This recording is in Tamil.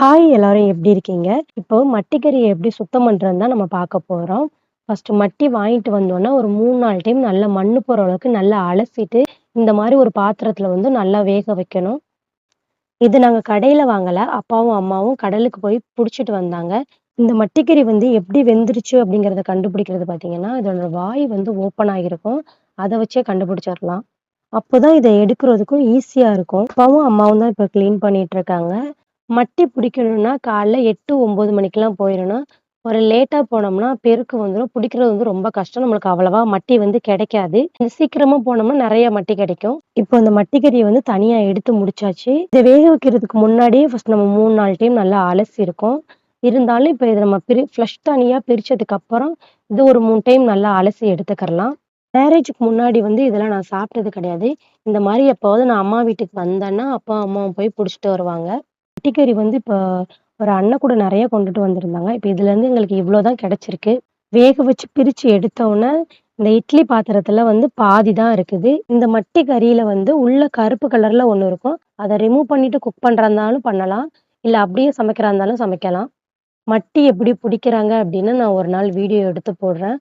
ஹாய் எல்லாரும் எப்படி இருக்கீங்க? இப்போ மட்டிக்கறியை எப்படி சுத்தம் பண்றதுன்னு தான் நம்ம பார்க்க போறோம். ஃபர்ஸ்ட்டு மட்டி வாங்கிட்டு வந்தோனே ஒரு 3, 4 டைம் நல்லா மண்ணு போற அளவுக்கு நல்லா அலசிட்டு, இந்த மாதிரி ஒரு பாத்திரத்துல வந்து நல்லா வேக வைக்கணும். இது நாங்க கடையில வாங்கல. அப்பாவும், அம்மாவும் கடலுக்கு போய் புடிச்சிட்டு வந்தாங்க. இந்த மட்டிக்கறி வந்து எப்படி வெந்துருச்சு அப்படிங்கிறத கண்டுபிடிக்கிறது பார்த்தீங்கன்னா, இதோட வாய் வந்து ஓப்பன் ஆகியிருக்கும். அதை வச்சே கண்டுபிடிச்சிடலாம் அப்போதான் இதை எடுக்கிறதுக்கும் ஈஸியா இருக்கும். அப்பாவும், அம்மாவும் தான் இப்ப கிளீன் பண்ணிட்டு இருக்காங்க. மட்டி பிடிக்கணும்னா காலைல 8, 9 மணிக்கெல்லாம் போயிரணும். ஒரு லேட்டாக போனோம்னா பெருக்கு வந்துரும். பிடிக்கிறது வந்து ரொம்ப கஷ்டம். நம்மளுக்கு அவ்வளவா மட்டி வந்து கிடைக்காது. சீக்கிரமா போனோம்னா நிறைய மட்டி கிடைக்கும். இப்போ இந்த மட்டிக்கறியை வந்து தனியா எடுத்து முடிச்சாச்சு. இதை வேக வைக்கிறதுக்கு முன்னாடியே ஃபர்ஸ்ட் நம்ம 3, 4 டைம் நல்லா அலசியிருக்கோம். இருந்தாலும் இப்போ இதை நம்ம பிரி ஃப்ளஷ் தனியா பிரிச்சதுக்கு அப்புறம், இது ஒரு மூணு டைம் நல்லா அலசி எடுத்துக்கிறலாம். மேரேஜுக்கு முன்னாடி வந்து இதெல்லாம் நான் சாப்பிட்டது கிடையாது. இந்த மாதிரி எப்போவாவது நான் அம்மா வீட்டுக்கு வந்தேன்னா, அப்பா, அம்மாவும் போய் பிடிச்சிட்டு வருவாங்க. மட்டிக்கறி வந்து இப்போ ஒரு அண்ணன் கூட நிறைய கொண்டுட்டு வந்திருந்தாங்க. இப்ப இதுலேருந்து எங்களுக்கு இவ்வளோதான் கிடைச்சிருக்கு. வேக வச்சு பிரிச்சு எடுத்தோன்னே இந்த இட்லி பாத்திரத்துல வந்து பாதி தான் இருக்குது. இந்த மட்டி கறியில வந்து உள்ள கருப்பு கலர்ல ஒண்ணு இருக்கும். அதை ரிமூவ் பண்ணிட்டு குக் பண்றதா இருந்தாலும் பண்ணலாம். இல்ல அப்படியே சமைக்கிறா இருந்தாலும் சமைக்கலாம். மட்டி எப்படி பிடிக்கிறாங்க அப்படின்னு நான் ஒரு நாள் வீடியோ எடுத்து போடுறேன்.